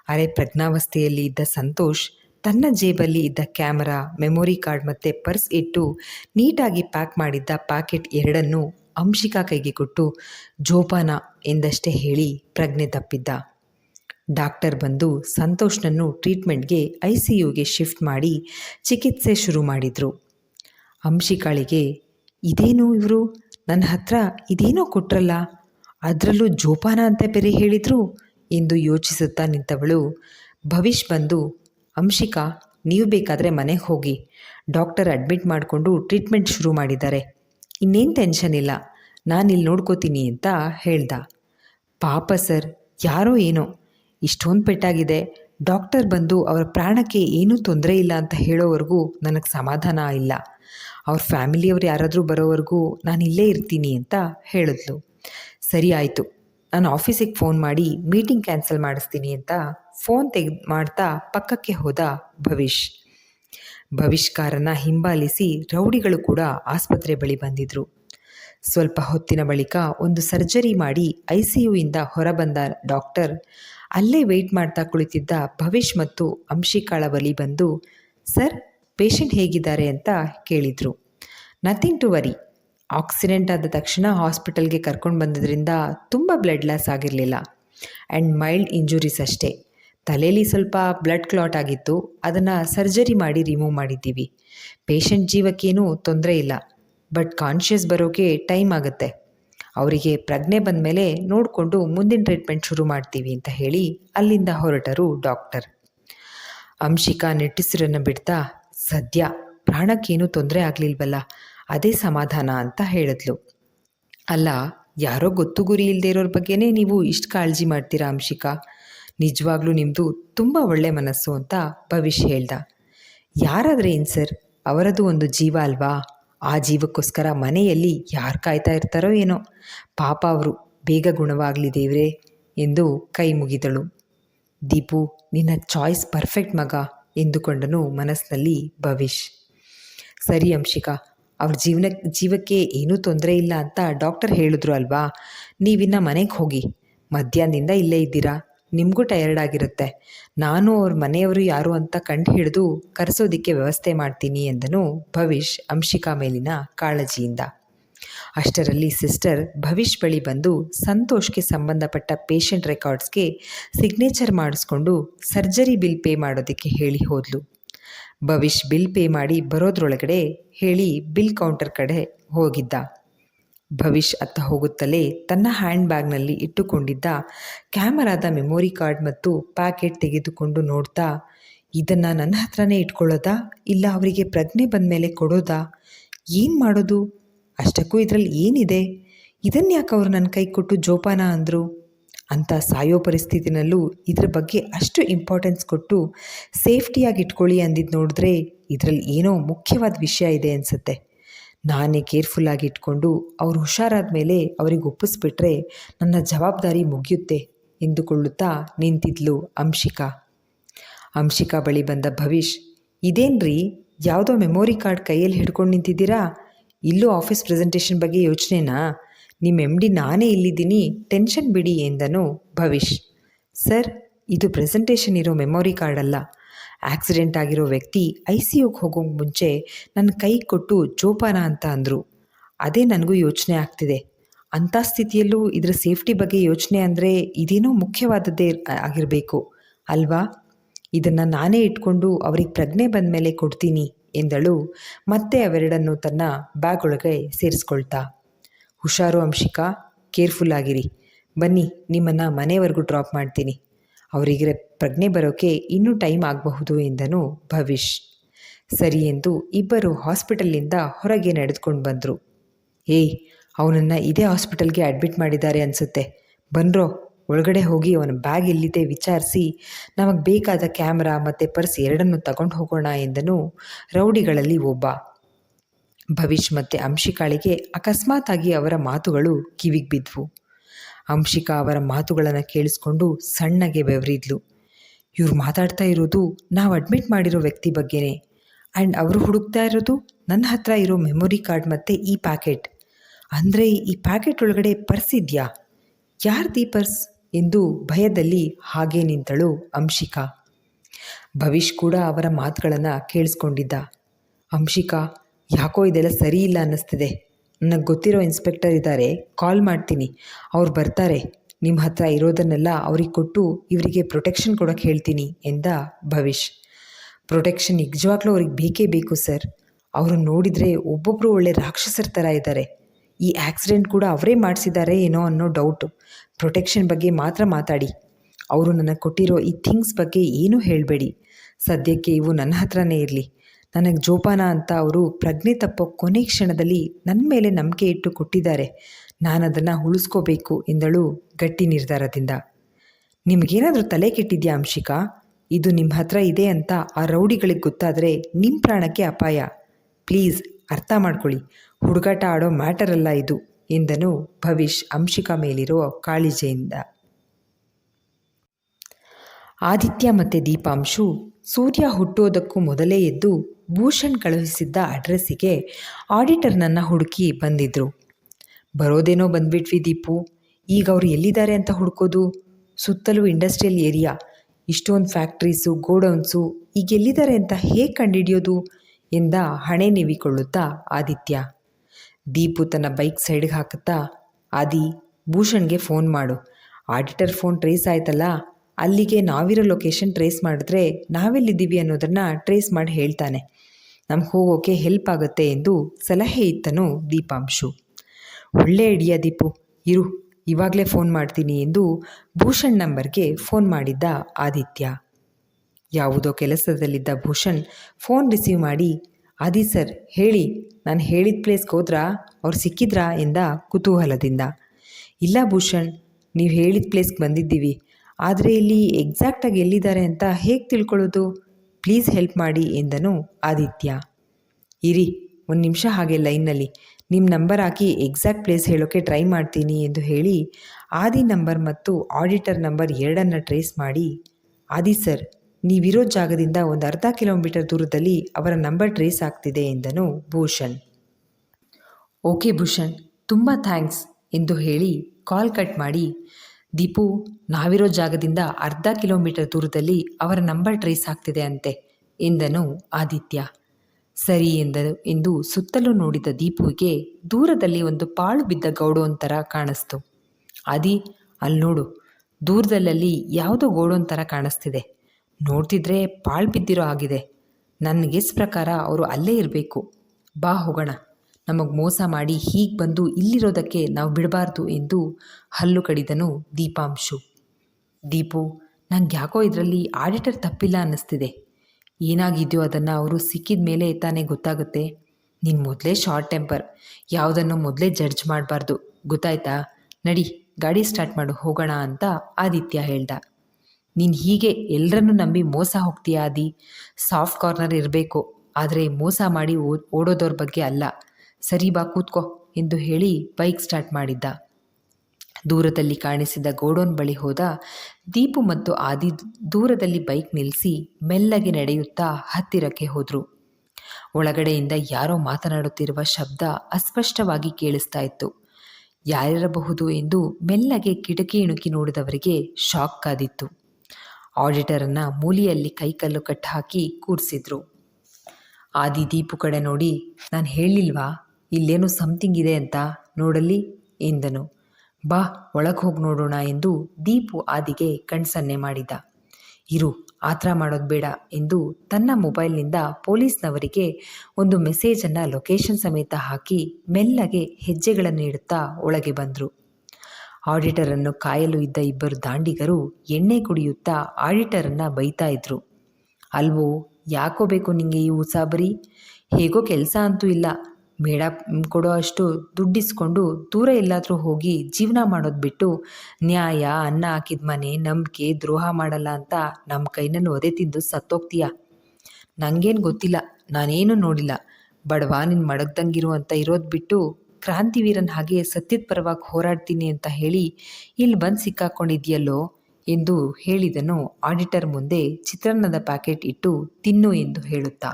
ಅರೆ ಪ್ರಜ್ಞಾವಸ್ಥೆಯಲ್ಲಿ ಇದ್ದ ಸಂತೋಷ್ ತನ್ನ ಜೇಬಲ್ಲಿ ಇದ್ದ ಕ್ಯಾಮರಾ, ಮೆಮೊರಿ ಕಾರ್ಡ್ ಮತ್ತು ಪರ್ಸ್ ಇಟ್ಟು ನೀಟಾಗಿ ಪ್ಯಾಕ್ ಮಾಡಿದ್ದ ಪ್ಯಾಕೆಟ್ ಎರಡನ್ನು ಅಂಶಿಕಾ ಕೈಗೆ ಕೊಟ್ಟು ಜೋಪಾನ ಎಂದಷ್ಟೇ ಹೇಳಿ ಪ್ರಜ್ಞೆ ತಪ್ಪಿದ್ದ. ಡಾಕ್ಟರ್ ಬಂದು ಸಂತೋಷ್ನನ್ನು ಟ್ರೀಟ್ಮೆಂಟ್ಗೆ ಐ ಸಿ ಯುಗೆ ಶಿಫ್ಟ್ ಮಾಡಿ ಚಿಕಿತ್ಸೆ ಶುರು ಮಾಡಿದರು. ಅಂಶಿಕಾಳಿಗೆ, ಇದೇನು ಇವರು? ನನ್ನ ಹತ್ರ ಇದೇನೋ ಕೊಟ್ರಲ್ಲ? ಅದರಲ್ಲೂ ಜೋಪಾನ ಅಂತ ಬೇರೆ ಹೇಳಿದರು? ಎಂದು ಯೋಚಿಸುತ್ತಾ ನಿಂತವಳು. ಭವಿಷ್ ಬಂದು, ಅಂಶಿಕಾ, ನೀವು ಬೇಕಾದರೆ ಮನೆಗೆ ಹೋಗಿ. ಡಾಕ್ಟರ್ ಅಡ್ಮಿಟ್ ಮಾಡಿಕೊಂಡು ಟ್ರೀಟ್ಮೆಂಟ್ ಶುರು ಮಾಡಿದ್ದಾರೆ. ಇನ್ನೇನು ಟೆನ್ಷನ್ ಇಲ್ಲ. ನಾನಿಲ್ಲಿ ನೋಡ್ಕೋತೀನಿ ಅಂತ ಹೇಳ್ದ. ಪಾಪ ಸರ್, ಯಾರೋ ಏನೋ. ಇಷ್ಟೊಂದು ಪೆಟ್ಟಾಗಿದೆ. ಡಾಕ್ಟರ್ ಬಂದು ಅವರ ಪ್ರಾಣಕ್ಕೆ ಏನೂ ತೊಂದರೆ ಇಲ್ಲ ಅಂತ ಹೇಳೋವರೆಗೂ ನನಗೆ ಸಮಾಧಾನ ಇಲ್ಲ. ಅವ್ರ ಫ್ಯಾಮಿಲಿಯವ್ರು ಯಾರಾದರೂ ಬರೋವರೆಗೂ ನಾನು ಇಲ್ಲೇ ಇರ್ತೀನಿ ಅಂತ ಹೇಳಿದ್ಲು. ಸರಿ ಆಯಿತು. ನಾನು ಆಫೀಸಿಗೆ ಫೋನ್ ಮಾಡಿ ಮೀಟಿಂಗ್ ಕ್ಯಾನ್ಸಲ್ ಮಾಡಿಸ್ತೀನಿ ಅಂತ ಫೋನ್ ತೆಗೆದು ಮಾಡ್ತಾ ಪಕ್ಕಕ್ಕೆ ಹೋದ ಭವಿಷ್ ಭವಿಷ್ಕಾರನ ಹಿಂಬಾಲಿಸಿ ರೌಡಿಗಳು ಕೂಡ ಆಸ್ಪತ್ರೆ ಬಳಿ ಬಂದಿದ್ರು. ಸ್ವಲ್ಪ ಹೊತ್ತಿನ ಬಳಿಕ ಒಂದು ಸರ್ಜರಿ ಮಾಡಿ ಐ ಸಿ ಯುಯಿಂದ ಹೊರಬಂದ ಡಾಕ್ಟರ್ ಅಲ್ಲೇ ವೆಯ್ಟ್ ಮಾಡ್ತಾ ಕುಳಿತಿದ್ದ ಭವಿಷ್ ಮತ್ತು ಅಂಶಿಕಾಳ ಬಳಿ ಬಂದು, ಸರ್ ಪೇಷಂಟ್ ಹೇಗಿದ್ದಾರೆ ಅಂತ ಕೇಳಿದರು. ನಥಿಂಗ್ ಟು ವರಿ ಆಕ್ಸಿಡೆಂಟ್ ಆದ ತಕ್ಷಣ ಹಾಸ್ಪಿಟಲ್ಗೆ ಕರ್ಕೊಂಡು ಬಂದಿದ್ದರಿಂದ ತುಂಬ ಬ್ಲಡ್ ಲಾಸ್ ಆಗಿರಲಿಲ್ಲ. ಆ್ಯಂಡ್ ಮೈಲ್ಡ್ ಇಂಜುರೀಸ್ ಅಷ್ಟೇ. ತಲೆಯಲ್ಲಿ ಸ್ವಲ್ಪ ಬ್ಲಡ್ ಕ್ಲಾಟ್ ಆಗಿತ್ತು. ಅದನ್ನು ಸರ್ಜರಿ ಮಾಡಿ ರಿಮೂವ್ ಮಾಡಿದ್ದೀವಿ. ಪೇಷಂಟ್ ಜೀವಕ್ಕೇನೂ ತೊಂದರೆ ಇಲ್ಲ. ಬಟ್ ಕಾನ್ಷಿಯಸ್ ಬರೋಕ್ಕೆ ಟೈಮ್ ಆಗುತ್ತೆ. ಅವರಿಗೆ ಪ್ರಜ್ಞೆ ಬಂದ ಮೇಲೆ ನೋಡಿಕೊಂಡು ಮುಂದಿನ ಟ್ರೀಟ್ಮೆಂಟ್ ಶುರು ಮಾಡ್ತೀವಿ ಅಂತ ಹೇಳಿ ಅಲ್ಲಿಂದ ಹೊರಟರು ಡಾಕ್ಟರ್ ಅಂಶಿಕಾ ನಿಟ್ಟುಸಿರನ್ನು ಬಿಡ್ತಾ, ಸದ್ಯ ಪ್ರಾಣಕ್ಕೇನೂ ತೊಂದರೆ ಆಗಲಿಲ್ವಲ್ಲ, ಅದೇ ಸಮಾಧಾನ ಅಂತ ಹೇಳಿದ್ಲು. ಅಲ್ಲ, ಯಾರೋ ಗೊತ್ತು ಗುರಿ ಇಲ್ಲದೆ ಇರೋರ ಬಗ್ಗೆನೇ ನೀವು ಇಷ್ಟು ಕಾಳಜಿ ಮಾಡ್ತೀರಾ ಅಂಶಿಕಾ? ನಿಜವಾಗ್ಲೂ ನಿಮ್ಮದು ತುಂಬ ಒಳ್ಳೆ ಮನಸ್ಸು ಅಂತ ಭವಿಷ್ಯ ಹೇಳ್ದ. ಯಾರಾದರೆ ಏನು ಸರ್? ಅವರದು ಒಂದು ಜೀವ ಅಲ್ವಾ? ಆ ಜೀವಕ್ಕೋಸ್ಕರ ಮನೆಯಲ್ಲಿ ಯಾರು ಕಾಯ್ತಾ ಇರ್ತಾರೋ ಏನೋ. ಪಾಪ ಅವರು, ಬೇಗ ಗುಣವಾಗಲಿ ದೇವ್ರೆ ಎಂದು ಕೈ ಮುಗಿದಳು. ದೀಪು, ನಿನ್ನ ಚಾಯ್ಸ್ ಪರ್ಫೆಕ್ಟ್ ಮಗ ಎಂದುಕೊಂಡನು ಮನಸ್ಸಿನಲ್ಲಿ ಭವಿಷ್ ಸರಿ ಅಂಶಿಕಾ, ಅವ್ರ ಜೀವನ, ಜೀವಕ್ಕೆ ಏನೂ ತೊಂದರೆ ಇಲ್ಲ ಅಂತ ಡಾಕ್ಟರ್ ಹೇಳಿದ್ರು ಅಲ್ವಾ? ನೀವಿನ್ನ ಮನೆಗೆ ಹೋಗಿ, ಮಧ್ಯಾಹ್ನದಿಂದ ಇಲ್ಲೇ ಇದ್ದೀರಾ? ನಿಮಗೂ ಟಯರ್ಡ್ ಆಗಿರುತ್ತೆ. ನಾನು ಅವ್ರ ಮನೆಯವರು ಯಾರು ಅಂತ ಕಂಡು ಹಿಡಿದು ಕರೆಸೋದಿಕ್ಕೆ ವ್ಯವಸ್ಥೆ ಮಾಡ್ತೀನಿ ಎಂದನು ಭವಿಷ್ ಅಂಶಿಕಾ ಮೇಲಿನ ಕಾಳಜಿಯಿಂದ. ಅಷ್ಟರಲ್ಲಿ ಸಿಸ್ಟರ್ ಭವಿಷ್ ಬಳಿ ಬಂದು ಸಂತೋಷ್ಗೆ ಸಂಬಂಧಪಟ್ಟ ಪೇಷಂಟ್ ರೆಕಾರ್ಡ್ಸ್ಗೆ ಸಿಗ್ನೇಚರ್ ಮಾಡಿಸ್ಕೊಂಡು ಸರ್ಜರಿ ಬಿಲ್ ಪೇ ಮಾಡೋದಕ್ಕೆ ಹೇಳಿ ಹೋದ್ಲು. ಭವಿಷ್ ಬಿಲ್ ಪೇ ಮಾಡಿ ಬರೋದ್ರೊಳಗಡೆ ಹೇಳಿ ಬಿಲ್ ಕೌಂಟರ್ ಕಡೆ ಹೋಗಿದ್ದ. ಭವಿಷ್ ಅತ್ತ ಹೋಗುತ್ತಲೇ ತನ್ನ ಹ್ಯಾಂಡ್ ಬ್ಯಾಗ್ನಲ್ಲಿ ಇಟ್ಟುಕೊಂಡಿದ್ದ ಕ್ಯಾಮರಾದ ಮೆಮೊರಿ ಕಾರ್ಡ್ ಮತ್ತು ಪ್ಯಾಕೆಟ್ ತೆಗೆದುಕೊಂಡು ನೋಡ್ತಾ, ಇದನ್ನು ನನ್ನ ಹತ್ರನೇ ಇಟ್ಕೊಳ್ಳೋದಾ? ಇಲ್ಲ ಅವರಿಗೆ ಪ್ರಜ್ಞೆ ಬಂದ ಮೇಲೆ ಕೊಡೋದಾ? ಏನು ಮಾಡೋದು? ಅಷ್ಟಕ್ಕೂ ಇದರಲ್ಲಿ ಏನಿದೆ? ಇದನ್ಯಾಕೆ ಅವರು ನನ್ನ ಕೈ ಕೊಟ್ಟು ಜೋಪಾನ ಅಂದರು? ಅಂತ ಸಾಯೋ ಪರಿಸ್ಥಿತಿನಲ್ಲೂ ಇದರ ಬಗ್ಗೆ ಅಷ್ಟು ಇಂಪಾರ್ಟೆನ್ಸ್ ಕೊಟ್ಟು ಸೇಫ್ಟಿಯಾಗಿ ಇಟ್ಕೊಳ್ಳಿ ಅಂದಿದ್ದು ನೋಡಿದ್ರೆ ಇದರಲ್ಲಿ ಏನೋ ಮುಖ್ಯವಾದ ವಿಷಯ ಇದೆ ಅನಿಸುತ್ತೆ. ನಾನೇ ಕೇರ್ಫುಲ್ಲಾಗಿ ಇಟ್ಕೊಂಡು ಅವರು ಹುಷಾರಾದ ಮೇಲೆ ಅವರಿಗೆ ಒಪ್ಪಿಸ್ಬಿಟ್ರೆ ನನ್ನ ಜವಾಬ್ದಾರಿ ಮುಗಿಯುತ್ತೆ ಎಂದುಕೊಳ್ಳುತ್ತಾ ನಿಂತಿದ್ಲು ಅಂಶಿಕಾ. ಅಂಶಿಕಾ ಬಳಿ ಬಂದ ಭವಿಷ್ ಇದೇನ್ರಿ? ಯಾವುದೋ ಮೆಮೊರಿ ಕಾರ್ಡ್ ಕೈಯಲ್ಲಿ ಹಿಡ್ಕೊಂಡು ನಿಂತಿದ್ದೀರಾ? ಇಲ್ಲೂ ಆಫೀಸ್ ಪ್ರೆಸೆಂಟೇಷನ್ ಬಗ್ಗೆ ಯೋಚನೆನಾ? ನಿಮ್ಮ ಎಂ ಡಿ ನಾನೇ ಇಲ್ಲಿದ್ದೀನಿ, ಟೆನ್ಷನ್ ಬಿಡಿ ಎಂದನು ಭವಿಷ್ ಸರ್, ಇದು ಪ್ರೆಸೆಂಟೇಷನ್ ಇರೋ ಮೆಮೊರಿ ಕಾರ್ಡ್ ಅಲ್ಲ. ಆಕ್ಸಿಡೆಂಟ್ ಆಗಿರೋ ವ್ಯಕ್ತಿ ಐ ಸಿ ಯುಗೆ ಹೋಗೋ ಮುಂಚೆ ನನ್ನ ಕೈ ಕೊಟ್ಟು ಜೋಪಾನ ಅಂತ ಅಂದರು. ಅದೇ ನನಗೂ ಯೋಚನೆ ಆಗ್ತಿದೆ. ಅಂಥ ಸ್ಥಿತಿಯಲ್ಲೂ ಇದರ ಸೇಫ್ಟಿ ಬಗ್ಗೆ ಯೋಚನೆ ಅಂದರೆ ಇದೇನೋ ಮುಖ್ಯವಾದದ್ದೇ ಆಗಿರಬೇಕು, ಅಲ್ವಾ? ಇದನ್ನು ನಾನೇ ಇಟ್ಕೊಂಡು ಅವ್ರಿಗೆ ಪ್ರಜ್ಞೆ ಬಂದ ಮೇಲೆ ಕೊಡ್ತೀನಿ ಎಂದಳು, ಮತ್ತೆ ಅವೆರಡನ್ನು ತನ್ನ ಬ್ಯಾಗ್ ಒಳಗೆ ಸೇರಿಸ್ಕೊಳ್ತಾ. ಹುಷಾರು ಅಂಶಿಕಾ, ಕೇರ್ಫುಲ್ ಆಗಿರಿ. ಬನ್ನಿ, ನಿಮ್ಮನ್ನು ಮನೆವರೆಗೂ ಡ್ರಾಪ್ ಮಾಡ್ತೀನಿ. ಅವರಿಗೆ ಪ್ರಜ್ಞೆ ಬರೋಕೆ ಇನ್ನೂ ಟೈಮ್ ಆಗಬಹುದು ಎಂದನು ಭವಿಷ್ ಸರಿ ಎಂದು ಇಬ್ಬರು ಹಾಸ್ಪಿಟಲ್ನಿಂದ ಹೊರಗೆ ನಡೆದುಕೊಂಡು ಬಂದರು. ಏಯ್, ಅವನನ್ನು ಇದೇ ಹಾಸ್ಪಿಟಲ್ಗೆ ಅಡ್ಮಿಟ್ ಮಾಡಿದ್ದಾರೆ ಅನಿಸುತ್ತೆ. ಬನ್ರೋ, ಒಳಗಡೆ ಹೋಗಿ ಅವನ ಬ್ಯಾಗ್ ಎಲ್ಲಿದೆ ವಿಚಾರಿಸಿ, ನಮಗೆ ಬೇಕಾದ ಕ್ಯಾಮ್ರಾ ಮತ್ತು ಪರ್ಸ್ ಎರಡನ್ನು ತಗೊಂಡು ಹೋಗೋಣ ಎಂದನು ರೌಡಿಗಳಲ್ಲಿ ಒಬ್ಬ. ಭವಿಷ್ ಮತ್ತು ಅಂಶಿಕಾಳಿಗೆ ಅಕಸ್ಮಾತಾಗಿ ಅವರ ಮಾತುಗಳು ಕಿವಿಗೆ ಬಿದ್ವು. ಅಂಶಿಕಾ ಅವರ ಮಾತುಗಳನ್ನು ಕೇಳಿಸ್ಕೊಂಡು ಸಣ್ಣಗೆ ಬೆವರಿದ್ಲು. ಇವ್ರು ಮಾತಾಡ್ತಾ ಇರೋದು ನಾವು ಅಡ್ಮಿಟ್ ಮಾಡಿರೋ ವ್ಯಕ್ತಿ ಬಗ್ಗೆನೇ. ಆ್ಯಂಡ್ ಅವರು ಹುಡುಕ್ತಾ ಇರೋದು ನನ್ನ ಹತ್ರ ಇರೋ ಮೆಮೊರಿ ಕಾರ್ಡ್ ಮತ್ತು ಈ ಪ್ಯಾಕೆಟ್ ಅಂದರೆ ಈ ಪ್ಯಾಕೆಟ್ ಒಳಗಡೆ ಪರ್ಸ್ ಇದೆಯಾ? ಯಾರ್ದು ಪರ್ಸ್ ಎಂದು ಭಯದಲ್ಲಿ ಹಾಗೆ ನಿಂತಳು ಅಂಶಿಕಾ. ಭವಿಷ್ ಕೂಡ ಅವರ ಮಾತುಗಳನ್ನು ಕೇಳಿಸ್ಕೊಂಡಿದ್ದ. ಅಂಶಿಕಾ, ಯಾಕೋ ಇದೆಲ್ಲ ಸರಿ ಇಲ್ಲ ಅನ್ನಿಸ್ತಿದೆ. ನನಗೆ ಗೊತ್ತಿರೋ ಇನ್ಸ್ಪೆಕ್ಟರ್ ಇದ್ದಾರೆ ಕಾಲ್ ಮಾಡ್ತೀನಿ. ಅವ್ರು ಬರ್ತಾರೆ. ನಿಮ್ಮ ಹತ್ರ ಇರೋದನ್ನೆಲ್ಲ ಅವ್ರಿಗೆ ಕೊಟ್ಟು ಇವರಿಗೆ ಪ್ರೊಟೆಕ್ಷನ್ ಕೊಡೋಕ್ಕೆ ಹೇಳ್ತೀನಿ ಎಂದ ಭವಿಷ್ ಪ್ರೊಟೆಕ್ಷನ್ ನಿಜವಾಗ್ಲೂ ಅವ್ರಿಗೆ ಬೇಕೇ ಬೇಕು ಸರ್. ಅವರು ನೋಡಿದರೆ ಒಬ್ಬೊಬ್ಬರು ಒಳ್ಳೆ ರಾಕ್ಷಸರ ಥರ ಇದ್ದಾರೆ ಈ ಆಕ್ಸಿಡೆಂಟ್ ಕೂಡ ಅವರೇ ಮಾಡಿಸಿದ್ದಾರೆ ಏನೋ ಅನ್ನೋ ಡೌಟು. ಪ್ರೊಟೆಕ್ಷನ್ ಬಗ್ಗೆ ಮಾತ್ರ ಮಾತಾಡಿ. ಅವರು ನನಗೆ ಕೊಟ್ಟಿರೋ ಈ ಥಿಂಗ್ಸ್ ಬಗ್ಗೆ ಏನೂ ಹೇಳಬೇಡಿ. ಸದ್ಯಕ್ಕೆ ಇವು ನನ್ನ ಹತ್ರನೇ ಇರಲಿ. ನನಗೆ ಜೋಪಾನ ಅಂತ ಅವರು ಪ್ರಜ್ಞೆ ತಪ್ಪೋ ಕೊನೆ ಕ್ಷಣದಲ್ಲಿ ನನ್ನ ಮೇಲೆ ನಂಬಿಕೆ ಇಟ್ಟು ಕೊಟ್ಟಿದ್ದಾರೆ. ನಾನದನ್ನು ಉಳಿಸ್ಕೋಬೇಕು ಎಂದಳು ಗಟ್ಟಿ ನಿರ್ಧಾರದಿಂದ. ನಿಮಗೇನಾದರೂ ತಲೆ ಕೆಟ್ಟಿದ್ಯಾ ಅಂಶಿಕಾ? ಇದು ನಿಮ್ಮ ಹತ್ರ ಇದೆ ಅಂತ ಆ ರೌಡಿಗಳಿಗೆ ಗೊತ್ತಾದರೆ ನಿಮ್ಮ ಪ್ರಾಣಕ್ಕೆ ಅಪಾಯ. ಪ್ಲೀಸ್ ಅರ್ಥ ಮಾಡ್ಕೊಳ್ಳಿ. ಹುಡುಗಾಟ ಆಡೋ ಮ್ಯಾಟರ್ ಅಲ್ಲ ಇದು ಎಂದನು ಭವಿಷ್ ಅಂಶಿಕಾ ಮೇಲಿರೋ ಕಾಳಿಜೆಯಿಂದ. ಆದಿತ್ಯ ಮತ್ತು ದೀಪಾಂಶು ಸೂರ್ಯ ಹುಟ್ಟೋದಕ್ಕೂ ಮೊದಲೇ ಎದ್ದು ಭೂಷಣ್ ಕಳುಹಿಸಿದ್ದ ಅಡ್ರೆಸ್ಸಿಗೆ ಆಡಿಟರ್ನನ್ನು ಹುಡುಕಿ ಬಂದಿದ್ದರು ಬರೋದೇನೋ ಬಂದ್ಬಿಟ್ವಿ ದೀಪು. ಈಗ ಅವರು ಎಲ್ಲಿದ್ದಾರೆ ಅಂತ ಹುಡುಕೋದು? ಸುತ್ತಲೂ ಇಂಡಸ್ಟ್ರಿಯಲ್ ಏರಿಯಾ. ಇಷ್ಟೊಂದು ಫ್ಯಾಕ್ಟ್ರೀಸು, ಗೋಡೌನ್ಸು. ಈಗ ಎಲ್ಲಿದ್ದಾರೆ ಅಂತ ಹೇಗೆ ಕಂಡುಹಿಡಿಯೋದು ಎಂದ ಹಣೆ ನೀವಿಕೊಳ್ಳುತ್ತಾ ಆದಿತ್ಯ. ದೀಪು ತನ್ನ ಬೈಕ್ ಸೈಡ್ಗೆ ಹಾಕುತ್ತಾ, ಆದಿ, ಭೂಷಣ್ಗೆ ಫೋನ್ ಮಾಡು. ಆಡಿಟರ್ ಫೋನ್ ಟ್ರೇಸ್ ಆಯ್ತಲ್ಲ? ಅಲ್ಲಿಗೆ ನಾವಿರೋ ಲೊಕೇಶನ್ ಟ್ರೇಸ್ ಮಾಡಿದ್ರೆ ನಾವೆಲ್ಲಿದ್ದೀವಿ ಅನ್ನೋದನ್ನು ಟ್ರೇಸ್ ಮಾಡಿ ಹೇಳ್ತಾನೆ. ನಮ್ಗೆ ಹೋಗೋಕ್ಕೆ ಹೆಲ್ಪ್ ಆಗುತ್ತೆ ಎಂದು ಸಲಹೆ ಇತ್ತನು ದೀಪಾಂಶು. ಒಳ್ಳೆ ಐಡಿಯಾ ದೀಪು. ಇರು, ಇವಾಗಲೇ ಫೋನ್ ಮಾಡ್ತೀನಿ ಎಂದು ಭೂಷಣ್ ನಂಬರ್ಗೆ ಫೋನ್ ಮಾಡಿದ್ದ ಆದಿತ್ಯ. ಯಾವುದೋ ಕೆಲಸದಲ್ಲಿದ್ದ ಭೂಷಣ್ ಫೋನ್ ರಿಸೀವ್ ಮಾಡಿ, ಆದಿ ಸರ್ ಹೇಳಿ, ನಾನು ಹೇಳಿದ ಪ್ಲೇಸ್ಗೆ ಹೋದ್ರಾ? ಅವ್ರು ಸಿಕ್ಕಿದ್ರಾ? ಎಂದ ಕುತೂಹಲದಿಂದ. ಇಲ್ಲ ಭೂಷಣ್, ನೀವು ಹೇಳಿದ ಪ್ಲೇಸ್ಗೆ ಬಂದಿದ್ದೀವಿ. ಆದರೆ ಇಲ್ಲಿ ಎಕ್ಸಾಕ್ಟಾಗಿ ಎಲ್ಲಿದ್ದಾರೆ ಅಂತ ಹೇಗೆ ತಿಳ್ಕೊಳ್ಳೋದು? ಪ್ಲೀಸ್ ಹೆಲ್ಪ್ ಮಾಡಿ ಎಂದನು ಆದಿತ್ಯ. ಇರಿ, ಒಂದು ನಿಮಿಷ ಹಾಗೆ ಲೈನ್ನಲ್ಲಿ. ನಿಮ್ಮ ನಂಬರ್ ಹಾಕಿ ಎಕ್ಸಾಕ್ಟ್ ಪ್ಲೇಸ್ ಹೇಳೋಕ್ಕೆ ಟ್ರೈ ಮಾಡ್ತೀನಿ ಎಂದು ಹೇಳಿ ಆದಿ ನಂಬರ್ ಮತ್ತು ಆಡಿಟರ್ ನಂಬರ್ ಎರಡನ್ನು ಟ್ರೇಸ್ ಮಾಡಿ, ಆದಿ ಸರ್, ನೀವಿರೋ ಜಾಗದಿಂದ ಒಂದು ಅರ್ಧ ಕಿಲೋಮೀಟರ್ ದೂರದಲ್ಲಿ ಅವರ ನಂಬರ್ ಟ್ರೇಸ್ ಆಗ್ತಿದೆ, ಎಂದನು ಭೂಷಣ್. ಓಕೆ ಭೂಷಣ್, ತುಂಬ ಥ್ಯಾಂಕ್ಸ್, ಎಂದು ಹೇಳಿ ಕಾಲ್ ಕಟ್ ಮಾಡಿ ದೀಪು, ನಾವಿರೋ ಜಾಗದಿಂದ ಅರ್ಧ ಕಿಲೋಮೀಟರ್ ದೂರದಲ್ಲಿ ಅವರ ನಂಬರ್ ಟ್ರೇಸ್ ಆಗ್ತಿದೆ ಅಂತೆ, ಎಂದನು ಆದಿತ್ಯ. ಸರಿ ಎಂದರು, ಎಂದು ಸುತ್ತಲೂ ನೋಡಿದ ದೀಪುವಿಗೆ ದೂರದಲ್ಲಿ ಒಂದು ಪಾಳು ಬಿದ್ದ ಗೌಡೋನ್ ಥರ ಕಾಣಿಸ್ತು. ಅದಿ ಅಲ್ಲಿ ನೋಡು, ದೂರದಲ್ಲಲ್ಲಿ ಯಾವುದೋ ಗೋಡೋನ್ ಥರ ಕಾಣಿಸ್ತಿದೆ. ನೋಡ್ತಿದ್ರೆ ಪಾಳು ಬಿದ್ದಿರೋ ಆಗಿದೆ ನನ್ನ ಗೆಸ್ ಪ್ರಕಾರ ಅವರು ಅಲ್ಲೇ ಇರಬೇಕು. ಬಾ ಹೋಗೋಣ. ನಮಗೆ ಮೋಸ ಮಾಡಿ ಹೀಗೆ ಬಂದು ಇಲ್ಲಿರೋದಕ್ಕೆ ನಾವು ಬಿಡಬಾರ್ದು ಎಂದು ಹಲ್ಲು ಕಡಿದನು ದೀಪಾಂಶು. ದೀಪು, ನಂಗೆ ಯಾಕೋ ಇದರಲ್ಲಿ ಆಡಿಟರ್ ತಪ್ಪಿಲ್ಲ ಅನ್ನಿಸ್ತಿದೆ. ಏನಾಗಿದೆಯೋ ಅದನ್ನು ಅವರು ಸಿಕ್ಕಿದ ಮೇಲೆ ತಾನೇ ಗೊತ್ತಾಗುತ್ತೆ. ನೀನು ಮೊದಲೇ ಶಾರ್ಟ್ ಟೆಂಪರ್, ಯಾವುದನ್ನು ಮೊದಲೇ ಜಡ್ಜ್ ಮಾಡಬಾರ್ದು. ಗೊತ್ತಾಯ್ತಾ? ನಡಿ, ಗಾಡಿ ಸ್ಟಾರ್ಟ್ ಮಾಡು, ಹೋಗೋಣ ಅಂತ ಆದಿತ್ಯ ಹೇಳ್ದ. ನೀನು ಹೀಗೆ ಎಲ್ಲರನ್ನೂ ನಂಬಿ ಮೋಸ ಹೋಗ್ತೀಯ ಆದಿ? ಸಾಫ್ಟ್ ಕಾರ್ನರ್ ಇರಬೇಕು, ಆದರೆ ಮೋಸ ಮಾಡಿ ಓಡೋದವ್ರ ಬಗ್ಗೆ ಅಲ್ಲ. ಸರಿ ಬಾ ಕೂತ್ಕೋ ಎಂದು ಹೇಳಿ ಬೈಕ್ ಸ್ಟಾರ್ಟ್ ಮಾಡಿದ್ದ. ದೂರದಲ್ಲಿ ಕಾಣಿಸಿದ ಗೋಡೌನ್ ಬಳಿ ಹೋದ ದೀಪು ಮತ್ತು ಆದಿ ದೂರದಲ್ಲಿ ಬೈಕ್ ನಿಲ್ಲಿಸಿ ಮೆಲ್ಲಗೆ ನಡೆಯುತ್ತಾ ಹತ್ತಿರಕ್ಕೆ ಹೋದರು. ಒಳಗಡೆಯಿಂದ ಯಾರೋ ಮಾತನಾಡುತ್ತಿರುವ ಶಬ್ದ ಅಸ್ಪಷ್ಟವಾಗಿ ಕೇಳಿಸ್ತಾ ಇತ್ತು. ಯಾರಿರಬಹುದು ಎಂದು ಮೆಲ್ಲಗೆ ಕಿಟಕಿ ಇಣುಕಿ ನೋಡಿದವರಿಗೆ ಶಾಕ್ ಕಾದಿತ್ತು. ಆಡಿಟರನ್ನ ಮೂಲೆಯಲ್ಲಿ ಕೈಕಲ್ಲು ಕಟ್ಟಾಕಿ ಕೂರಿಸಿದ್ರು. ಆದಿ ದೀಪು ಕಡೆ ನೋಡಿ, ನಾನು ಹೇಳಿಲ್ವಾ? ಇಲ್ಲೇನೋ ಸಮಥಿಂಗ್ ಇದೆ ಅಂತ ನೋಡಲಿ ಎಂದನು. ಬಾ, ಒಳಗೆ ಹೋಗಿ ನೋಡೋಣ ಎಂದು ದೀಪು ಆದಿಗೆ ಕಣ್ಸನ್ನೆ ಮಾಡಿದ. ಇರು, ಆತರ ಮಾಡೋದು ಬೇಡ ಎಂದು ತನ್ನ ಮೊಬೈಲ್ನಿಂದ ಪೊಲೀಸ್ನವರಿಗೆ ಒಂದು ಮೆಸೇಜನ್ನು ಲೊಕೇಶನ್ ಸಮೇತ ಹಾಕಿ ಮೆಲ್ಲಗೆ ಹೆಜ್ಜೆಗಳನ್ನು ಇಡುತ್ತಾ ಒಳಗೆ ಬಂದರು. ಆಡಿಟರನ್ನು ಕಾಯಲು ಇದ್ದ ಇಬ್ಬರು ದಾಂಡಿಗರು ಎಣ್ಣೆ ಕುಡಿಯುತ್ತಾ ಆಡಿಟರನ್ನು ಬೈತಾ ಇದ್ರು. ಅಲ್ವೋ, ಯಾಕೋ ಬೇಕು ನಿಂಗೆ ಈ ಉಸಾಬರಿ ಹೇಗೋ ಕೆಲಸ ಅಂತೂ ಇಲ್ಲ. ಬೇಡ ಕೊಡೋ ಅಷ್ಟು ದುಡ್ಡಿಸ್ಕೊಂಡು ದೂರ ಎಲ್ಲಾದರೂ ಹೋಗಿ ಜೀವನ ಮಾಡೋದು ಬಿಟ್ಟು ನ್ಯಾಯ, ಅನ್ನ ಹಾಕಿದ ಮನೆ, ನಂಬಿಕೆ, ದ್ರೋಹ ಮಾಡಲ್ಲ ಅಂತ ನಮ್ಮ ಕೈನಲ್ಲಿ ಒದೆ ತಿಂದು ಸತ್ತೋಗ್ತೀಯ? ನನಗೇನು ಗೊತ್ತಿಲ್ಲ, ನಾನೇನು ನೋಡಿಲ್ಲ. ಬಡವ ನಿನ್ನ ಮಡಗ್ದಂಗಿರು ಅಂತ ಇರೋದು ಬಿಟ್ಟು ಕ್ರಾಂತಿವೀರನ ಹಾಗೆ ಸತ್ಯದ ಪರವಾಗಿ ಹೋರಾಡ್ತೀನಿ ಅಂತ ಹೇಳಿ ಇಲ್ಲಿ ಬಂದು ಸಿಕ್ಕಾಕೊಂಡಿದ್ಯಲ್ಲೋ ಎಂದು ಹೇಳಿದನು ಆಡಿಟರ್ ಮುಂದೆ ಚಿತ್ರಾನ್ನದ ಪ್ಯಾಕೆಟ್ ಇಟ್ಟು ತಿನ್ನು ಎಂದು ಹೇಳುತ್ತಾ.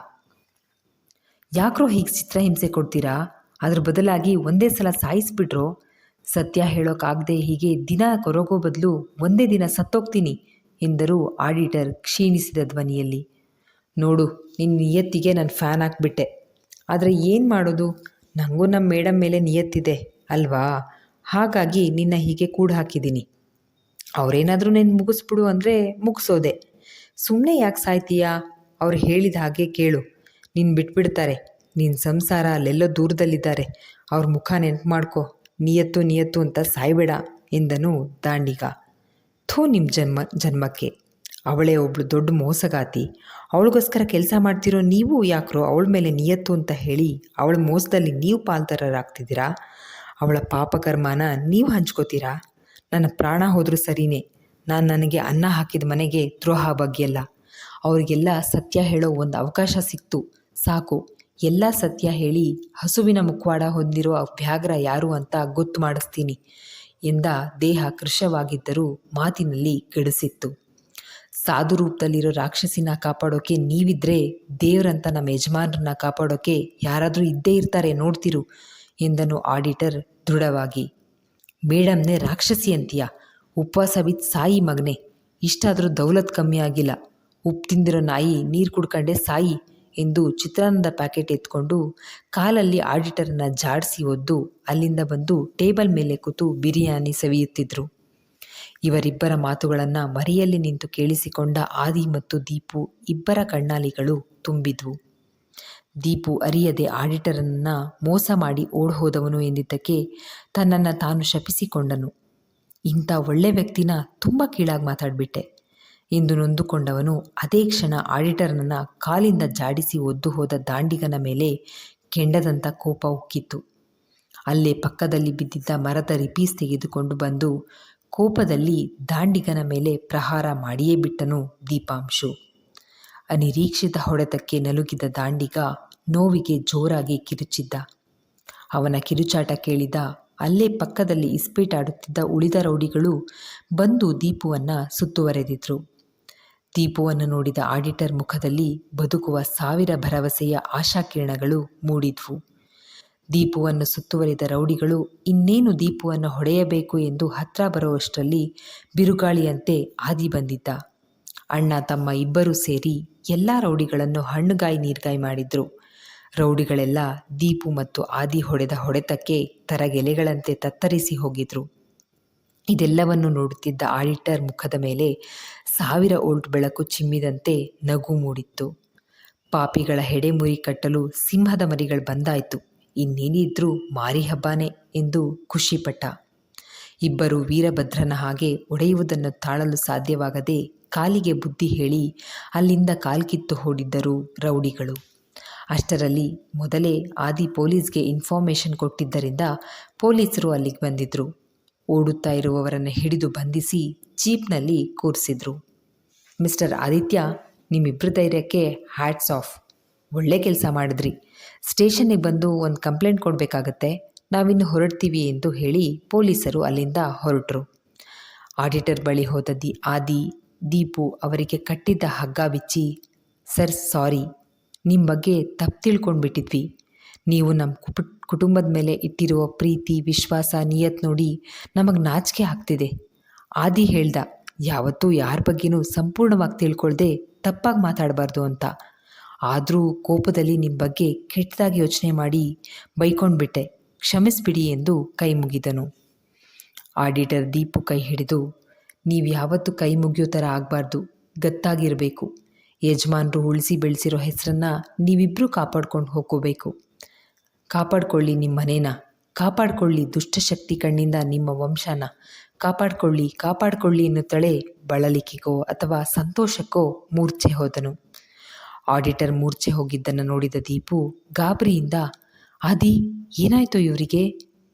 ಯಾಕ್ರೋ ಹೀಗೆ ಚಿತ್ರಹಿಂಸೆ ಕೊಡ್ತೀರಾ? ಅದ್ರ ಬದಲಾಗಿ ಒಂದೇ ಸಲ ಸಾಯಿಸ್ಬಿಟ್ರು? ಸತ್ಯ ಹೇಳೋಕ್ಕಾಗದೆ ಹೀಗೆ ದಿನ ಕೊರಗೋ ಬದಲು ಒಂದೇ ದಿನ ಸತ್ತೋಗ್ತೀನಿ, ಎಂದರು ಆಡಿಟರ್ ಕ್ಷೀಣಿಸಿದ ಧ್ವನಿಯಲ್ಲಿ. ನೋಡು ನಿನ್ನ ನಿಯತ್ತಿಗೆ ನಾನು ಫ್ಯಾನ್ ಹಾಕ್ಬಿಟ್ಟೆ. ಆದರೆ ಏನು ಮಾಡೋದು? ನನಗೂ ನಮ್ಮ ಮೇಡಮ್ ಮೇಲೆ ನಿಯತ್ತಿದೆ, ಅಲ್ವಾ? ಹಾಗಾಗಿ ನಿನ್ನ ಹೀಗೆ ಕೂಡ ಹಾಕಿದ್ದೀನಿ ಅವರೇನಾದರೂ ನೀನು ಮುಗಿಸ್ಬಿಡು ಅಂದರೆ ಮುಗಿಸೋದೆ. ಸುಮ್ಮನೆ ಯಾಕೆ ಸಾಯ್ತೀಯಾ? ಅವ್ರು ಹೇಳಿದ ಹಾಗೆ ಕೇಳು. ನೀನು ಬಿಟ್ಬಿಡ್ತಾರೆ. ನಿನ್ನ ಸಂಸಾರ ಅಲ್ಲೆಲ್ಲೋ ದೂರದಲ್ಲಿದ್ದಾರೆ. ಅವ್ರ ಮುಖ ನೆನ್ಪು ಮಾಡ್ಕೋ. ನಿಯತ್ತು ನಿಯತ್ತು ಅಂತ ಸಾಯ್ಬೇಡ ಎಂದನು ದಾಂಡಿಗ. ಥೂ ನಿಮ್ಮ ಜನ್ಮ, ಜನ್ಮಕ್ಕೆ. ಅವಳೇ ಒಬ್ಳು ದೊಡ್ಡ ಮೋಸಗಾತಿ. ಅವಳಿಗೋಸ್ಕರ ಕೆಲಸ ಮಾಡ್ತಿರೋ ನೀವು ಯಾಕ್ರೋ ಅವಳ ಮೇಲೆ ನಿಯತ್ತು ಅಂತ ಹೇಳಿ ಅವಳ ಮೋಸದಲ್ಲಿ ನೀವು ಪಾಲ್ದಾರರಾಗ್ತಿದ್ದೀರಾ ಅವಳ ಪಾಪಕರ್ಮನ ನೀವು ಹಂಚ್ಕೋತೀರಾ? ನನ್ನ ಪ್ರಾಣ ಹೋದರೂ ಸರಿನೇ. ನಾನು ನನಗೆ ಅನ್ನ ಹಾಕಿದ ಮನೆಗೆ ದ್ರೋಹ ಬಗ್ಗೆಯಲ್ಲ ಅವರಿಗೆಲ್ಲ ಸತ್ಯ ಹೇಳೋ ಒಂದು ಅವಕಾಶ ಸಿಕ್ತು. ಸಾಕು. ಎಲ್ಲ ಸತ್ಯ ಹೇಳಿ ಹಸುವಿನ ಮುಖವಾಡ ಹೊಂದಿರುವ ವ್ಯಾಘ್ರ ಯಾರು ಅಂತ ಗೊತ್ತು ಮಾಡಿಸ್ತೀನಿ ಎಂದ ದೇಹ ಕೃಶವಾಗಿದ್ದರೂ ಮಾತಿನಲ್ಲಿ ಗಡಿಸಿತ್ತು ಸಾಧು ರೂಪದಲ್ಲಿರೋ ರಾಕ್ಷಸಿನ ಕಾಪಾಡೋಕೆ ನೀವಿದ್ರೆ ದೇವರಂತ ನಮ್ಮ ಯಜಮಾನ್ರನ್ನ ಕಾಪಾಡೋಕೆ ಯಾರಾದರೂ ಇದ್ದೇ ಇರ್ತಾರೆ ನೋಡ್ತಿರು ಎಂದನು ಆಡಿಟರ್ ದೃಢವಾಗಿ. ಮೇಡಮ್ನೇ ರಾಕ್ಷಸಿ ಅಂತೀಯ ಉಪವಾಸ ಬಿದ್ದು ಸಾಯಿ ಮಗನೆ, ಇಷ್ಟಾದರೂ ದೌಲತ್ ಕಮ್ಮಿ ಆಗಿಲ್ಲ. ಉಪ್ಪು ತಿಂದಿರೋ ನಾಯಿ ನೀರು ಕುಡ್ಕಂಡೆ ಸಾಯಿ ಎಂದು ಚಿತ್ರಾನ್ನದ ಪ್ಯಾಕೆಟ್ ಎತ್ಕೊಂಡು ಕಾಲಲ್ಲಿ ಆಡಿಟರನ್ನ ಜಾಡಿಸಿ ಒದ್ದು ಅಲ್ಲಿಂದ ಬಂದು ಟೇಬಲ್ ಮೇಲೆ ಕೂತು ಬಿರಿಯಾನಿ ಸವಿಯುತ್ತಿದ್ರು. ಇವರಿಬ್ಬರ ಮಾತುಗಳನ್ನು ಮರೆಯಲ್ಲಿ ನಿಂತು ಕೇಳಿಸಿಕೊಂಡ ಆದಿ ಮತ್ತು ದೀಪು ಇಬ್ಬರ ಕಣ್ಣಾಲಿಗಳು ತುಂಬಿದ್ವು. ದೀಪು ಅರಿಯದೆ ಆಡಿಟರನ್ನು ಮೋಸ ಮಾಡಿ ಓಡ್ ಹೋದವನು ಎಂದಿದ್ದಕ್ಕೆ ತನ್ನನ್ನು ತಾನು ಶಪಿಸಿಕೊಂಡನು. ಇಂಥ ಒಳ್ಳೆ ವ್ಯಕ್ತಿನ ತುಂಬ ಕೀಳಾಗಿ ಮಾತಾಡಿಬಿಟ್ಟೆ. ಎಂದು ನೊಂದುಕೊಂಡವನು ಅದೇ ಕ್ಷಣ ಆಡಿಟರ್ನನ್ನು ಕಾಲಿಂದ ಜಾಡಿಸಿ ಒದ್ದು ಹೋದ ದಾಂಡಿಗನ ಮೇಲೆ ಕೆಂಡದಂಥ ಕೋಪ ಉಕ್ಕಿತ್ತು. ಅಲ್ಲೇ ಪಕ್ಕದಲ್ಲಿ ಬಿದ್ದಿದ್ದ ಮರದ ರಿಪೀಸ್ ತೆಗೆದುಕೊಂಡು ಬಂದು ಕೋಪದಲ್ಲಿ ದಾಂಡಿಗನ ಮೇಲೆ ಪ್ರಹಾರ ಮಾಡಿಯೇ ಬಿಟ್ಟನು ದೀಪಾಂಶು. ಅನಿರೀಕ್ಷಿತ ಹೊಡೆತಕ್ಕೆ ನಲುಗಿದ ದಾಂಡಿಗ ನೋವಿಗೆ ಜೋರಾಗಿ ಕಿರುಚಿದ್ದ. ಅವನ ಕಿರುಚಾಟ ಕೇಳಿದ ಅಲ್ಲೇ ಪಕ್ಕದಲ್ಲಿ ಇಸ್ಪೀಟಾಡುತ್ತಿದ್ದ ಉಳಿದ ರೌಡಿಗಳು ಬಂದು ದೀಪುವನ್ನು ಸುತ್ತುವರೆದಿದ್ರು. ದೀಪುವನ್ನು ನೋಡಿದ ಆಡಿಟರ್ ಮುಖದಲ್ಲಿ ಬದುಕುವ ಸಾವಿರ ಭರವಸೆಯ ಆಶಾಕಿರಣಗಳು ಮೂಡಿದ್ವು. ದೀಪುವನ್ನು ಸುತ್ತುವರಿದ ರೌಡಿಗಳು ಇನ್ನೇನು ದೀಪುವನ್ನು ಹೊಡೆಯಬೇಕು ಎಂದು ಹತ್ರ ಬರುವಷ್ಟರಲ್ಲಿ ಬಿರುಗಾಳಿಯಂತೆ ಆದಿ ಬಂದಿದ್ದ. ಅಣ್ಣ ತಮ್ಮ ಇಬ್ಬರೂ ಸೇರಿ ಎಲ್ಲ ರೌಡಿಗಳನ್ನು ಹಣ್ಣುಗಾಯಿ ನೀರ್ಗಾಯಿ ಮಾಡಿದ್ರು. ರೌಡಿಗಳೆಲ್ಲ ದೀಪು ಮತ್ತು ಆದಿ ಹೊಡೆದ ಹೊಡೆತಕ್ಕೆ ತರಗೆಲೆಗಳಂತೆ ತತ್ತರಿಸಿ ಹೋಗಿದ್ರು. ಇದೆಲ್ಲವನ್ನು ನೋಡುತ್ತಿದ್ದ ಆಡಿಟರ್ ಮುಖದ ಮೇಲೆ ಸಾವಿರ ಓಲ್ಟ್ ಬೆಳಕು ಚಿಮ್ಮಿದಂತೆ ನಗು ಮೂಡಿತ್ತು. ಪಾಪಿಗಳ ಹೆಡೆಮುರಿ ಕಟ್ಟಲು ಸಿಂಹದ ಮರಿಗಳು ಬಂದಾಯಿತು. ಇನ್ನೇನಿದ್ರೂ ಮಾರಿ ಹಬ್ಬಾನೆ ಎಂದು ಖುಷಿಪಟ್ಟ. ಇಬ್ಬರು ವೀರಭದ್ರನ ಹಾಗೆ ಒಡೆಯುವುದನ್ನು ತಾಳಲು ಸಾಧ್ಯವಾಗದೆ ಕಾಲಿಗೆ ಬುದ್ಧಿ ಹೇಳಿ ಅಲ್ಲಿಂದ ಕಾಲ್ಕಿತ್ತು ಓಡಿದ್ದರು ರೌಡಿಗಳು. ಅಷ್ಟರಲ್ಲಿ ಮೊದಲೇ ಆದಿ ಪೊಲೀಸ್ಗೆ ಇನ್ಫಾರ್ಮೇಷನ್ ಕೊಟ್ಟಿದ್ದರಿಂದ ಪೊಲೀಸರು ಅಲ್ಲಿಗೆ ಬಂದಿದ್ದರು ಓಡುತ್ತಾ ಇರುವವರನ್ನು ಹಿಡಿದು ಬಂಧಿಸಿ ಜೀಪ್ನಲ್ಲಿ ಕೂರಿಸಿದ್ರು. ಮಿಸ್ಟರ್ ಆದಿತ್ಯ ನಿಮ್ಮಿಬ್ಬರ ಧೈರ್ಯಕ್ಕೆ ಹ್ಯಾಟ್ಸ್ ಆಫ್. ಒಳ್ಳೆ ಕೆಲಸ ಮಾಡಿದ್ರಿ. ಸ್ಟೇಷನ್ನಿಗೆ ಬಂದು ಒಂದು ಕಂಪ್ಲೇಂಟ್ ಕೊಡಬೇಕಾಗತ್ತೆ. ನಾವಿನ್ನು ಹೊರಡ್ತೀವಿ ಎಂದು ಹೇಳಿ ಪೊಲೀಸರು ಅಲ್ಲಿಂದ ಹೊರಟರು. ಆಡಿಟರ್ ಬಳಿ ಹೋದ ದಿ, ಆದಿ, ದೀಪು ಅವರಿಗೆ ಕಟ್ಟಿದ್ದ ಹಗ್ಗ ಬಿಚ್ಚಿ, ಸರ್, ಸಾರಿ. ನಿಮ್ಮ ಬಗ್ಗೆ ತಪ್ಪು ತಿಳ್ಕೊಂಡ್ಬಿಟ್ಟಿದ್ವಿ. ನೀವು ನಮ್ಮ ಕುಪು ಕುಟುಂಬದ ಮೇಲೆ ಇಟ್ಟಿರುವ ಪ್ರೀತಿ, ವಿಶ್ವಾಸ, ನಿಯತ್ ನೋಡಿ ನಮಗೆ ನಾಚಿಕೆ ಆಗ್ತಿದೆ. ಆದಿ ಹೇಳ್ದ, ಯಾವತ್ತೂ ಯಾರ ಬಗ್ಗೆನೂ ಸಂಪೂರ್ಣವಾಗಿ ತಿಳ್ಕೊಳ್ದೆ ತಪ್ಪಾಗಿ ಮಾತಾಡಬಾರ್ದು ಅಂತ. ಆದರೂ ಕೋಪದಲ್ಲಿ ನಿಮ್ಮ ಬಗ್ಗೆ ಕೆಟ್ಟದಾಗಿ ಯೋಚನೆ ಮಾಡಿ ಬೈಕೊಂಡ್ಬಿಟ್ಟೆ. ಕ್ಷಮಿಸ್ಬಿಡಿ ಎಂದು ಕೈ ಮುಗಿದನು. ಆಡಿಟರ್ ದೀಪು ಕೈ ಹಿಡಿದು, ನೀವು ಯಾವತ್ತೂ ಕೈ ಮುಗಿಯೋ ಥರ ಆಗಬಾರ್ದು, ಗತ್ತಾಗಿರಬೇಕು. ಯಜಮಾನರು ಉಳಿಸಿ ಬೆಳೆಸಿರೋ ಹೆಸರನ್ನು ನೀವಿಬ್ಬರೂ ಕಾಪಾಡ್ಕೊಂಡು ಹೋಗ್ಕೋಬೇಕು. ಕಾಪಾಡ್ಕೊಳ್ಳಿ ನಿಮ್ಮ ಮನೇನ. ಕಾಪಾಡಿಕೊಳ್ಳಿ ದುಷ್ಟಶಕ್ತಿ ಕಣ್ಣಿಂದ ನಿಮ್ಮ ವಂಶನ. ಕಾಪಾಡ್ಕೊಳ್ಳಿ ಕಾಪಾಡ್ಕೊಳ್ಳಿ ಎನ್ನುತ್ತಳೆ ಬಳಲಿಕೆಗೋ ಅಥವಾ ಸಂತೋಷಕ್ಕೋ ಮೂರ್ಛೆ ಹೋದನು. ಆಡಿಟರ್ ಮೂರ್ಛೆ ಹೋಗಿದ್ದನ್ನು ನೋಡಿದ ದೀಪು ಗಾಬರಿಯಿಂದ, ಆದಿ, ಏನಾಯ್ತು ಇವರಿಗೆ?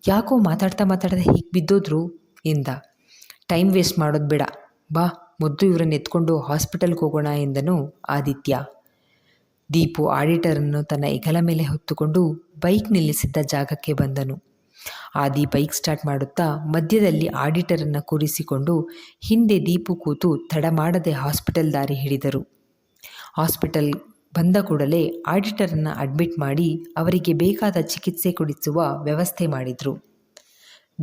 ಯಾಕೋ ಮಾತಾಡ್ತಾ ಮಾತಾಡ್ತಾ ಹೀಗೆ ಬಿದ್ದೋದ್ರು? ಎಂದ. ಟೈಮ್ ವೇಸ್ಟ್ ಮಾಡೋದು ಬೇಡ. ಬಾ, ಮೊದಲು ಇವರನ್ನು ಎತ್ಕೊಂಡು ಹಾಸ್ಪಿಟಲ್ಗೆ ಹೋಗೋಣ ಎಂದನು ಆದಿತ್ಯ. ದೀಪು ಆಡಿಟರನ್ನು ತನ್ನ ಹೆಗಲ ಮೇಲೆ ಹೊತ್ತುಕೊಂಡು ಬೈಕ್ ನಿಲ್ಲಿಸಿದ್ದ ಜಾಗಕ್ಕೆ ಬಂದನು. ಆದಿ ಬೈಕ್ ಸ್ಟಾರ್ಟ್ ಮಾಡುತ್ತಾ ಮಧ್ಯದಲ್ಲಿ ಆಡಿಟರನ್ನು ಕೂರಿಸಿಕೊಂಡು ಹಿಂದೆ ದೀಪು ಕೂತು ತಡ ಮಾಡದೆ ಹಾಸ್ಪಿಟಲ್ ದಾರಿ ಹಿಡಿದರು. ಹಾಸ್ಪಿಟಲ್ ಬಂದ ಕೂಡಲೇ ಆಡಿಟರನ್ನು ಅಡ್ಮಿಟ್ ಮಾಡಿ ಅವರಿಗೆ ಬೇಕಾದ ಚಿಕಿತ್ಸೆ ಕೊಡಿಸುವ ವ್ಯವಸ್ಥೆ ಮಾಡಿದರು.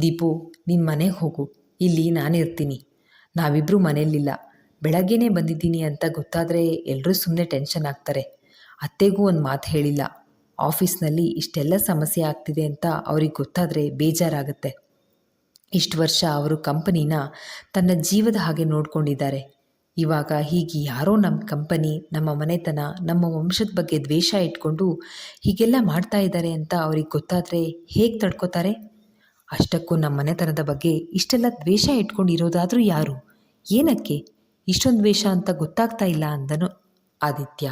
ದೀಪು ನಿನ್ನ ಮನೆಗೆ ಹೋಗು. ಇಲ್ಲಿ ನಾನಿರ್ತೀನಿ ನಾವಿಬ್ಬರೂ ಮನೆಯಲ್ಲಿಲ್ಲ. ಬೆಳಗ್ಗೆನೇ ಬಂದಿದ್ದೀನಿ ಅಂತ ಗೊತ್ತಾದರೆ ಎಲ್ಲರೂ ಸುಮ್ಮನೆ ಟೆನ್ಷನ್ ಆಗ್ತಾರೆ. ಅತ್ತೆಗೂ ಒಂದು ಮಾತು ಹೇಳಿಲ್ಲ. ಆಫೀಸ್ನಲ್ಲಿ ಇಷ್ಟೆಲ್ಲ ಸಮಸ್ಯೆ ಆಗ್ತಿದೆ ಅಂತ ಅವ್ರಿಗೆ ಗೊತ್ತಾದರೆ ಬೇಜಾರಾಗುತ್ತೆ. ಇಷ್ಟು ವರ್ಷ ಅವರು ಕಂಪನಿನ ತನ್ನ ಜೀವದ ಹಾಗೆ ನೋಡ್ಕೊಂಡಿದ್ದಾರೆ. ಇವಾಗ ಹೀಗೆ ಯಾರೋ ನಮ್ಮ ಕಂಪನಿ, ನಮ್ಮ ಮನೆತನ, ನಮ್ಮ ವಂಶದ ಬಗ್ಗೆ ದ್ವೇಷ ಇಟ್ಕೊಂಡು ಹೀಗೆಲ್ಲ ಮಾಡ್ತಾ ಇದ್ದಾರೆ ಅಂತ ಅವ್ರಿಗೆ ಗೊತ್ತಾದರೆ ಹೇಗೆ ತಡ್ಕೋತಾರೆ? ಅಷ್ಟಕ್ಕೂ ನಮ್ಮ ಮನೆತನದ ಬಗ್ಗೆ ಇಷ್ಟೆಲ್ಲ ದ್ವೇಷ ಇಟ್ಕೊಂಡಿರೋದಾದರೂ ಯಾರು? ಏನಕ್ಕೆ? ಇಷ್ಟೊಂದು ದ್ವೇಷ ಅಂತ ಗೊತ್ತಾಗ್ತಾ ಇಲ್ಲ ಅಂದನು ಆದಿತ್ಯ.